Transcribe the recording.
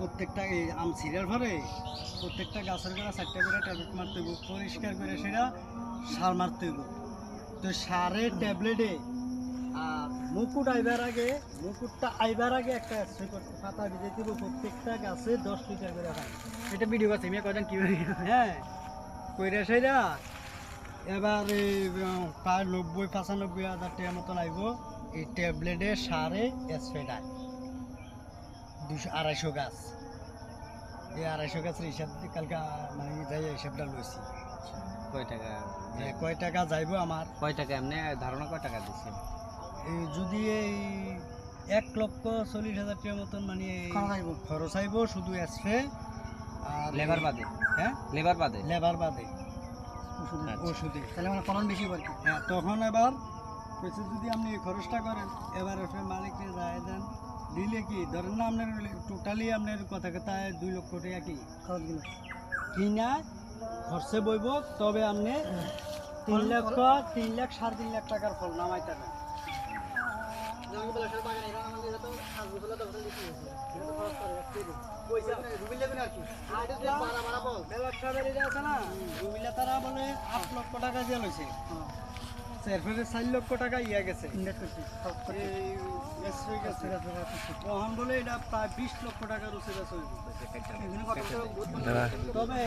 প্রত্যেকটা এই আম সিরিয়াল ভরে প্রত্যেকটা গাছের গোড়া চারটা করে ট্যাবলেট মারতে হইব পরিষ্কার করে সেটা সার মারতে হইব। তো সারের ট্যাবলেটে আর মুকুট আইবার আগে মুকুটটা আইবার আগে একটা স্প্রে করতে পাতা ভিজে দিব প্রত্যেকটা গাছে দশ লিটার করে হয়। এটা ভিডিও করছে মেয়ে কয়জন কীভাবে হ্যাঁ কইরা সেরা এবার এই প্রায় নব্বই পঁচানব্বই হাজার টাকার মতন আইব। এই ট্যাবলেটে সারে স্প্রেটায় দুশো আড়াইশো গাছ। এই আড়াইশো গাছের হিসাব কালকে মানে যাই হিসাবটা লইছি। কয় টাকা? কয় টাকা যাইব আমার। কয় টাকা? এমনি ধারণা কয় টাকা এই যদি এই এক লক্ষ চল্লিশ হাজার টাকার মতন মানে খরচ আইব। শুধু স্প্রে আর লেবার বাদে? হ্যাঁ? লেবার বাদে? লেবার বাদে। ওষুধে তাহলে মানে ফলন বেশি পার হ্যাঁ তখন এবার যদি আপনি খরচটা করেন এবার মালিককে যায় দেন। দিলে কি? ধরেন না আপনার টোটালি আপনার কথা কথা দুই লক্ষ টাকা কি? খরচ কিনা। খরচে বইব তবে আপনি তিন লক্ষ তিন লাখ সাড়ে তিন লাখ টাকার ফল নামাই থাকেন তারা বলে আট লক্ষ টাকা দিয়ে লইছে। এরপরে চার লক্ষ টাকা ইয়া গেছে। তখন বলে এটা প্রায় বিশ লক্ষ টাকার উচিত আছে তবে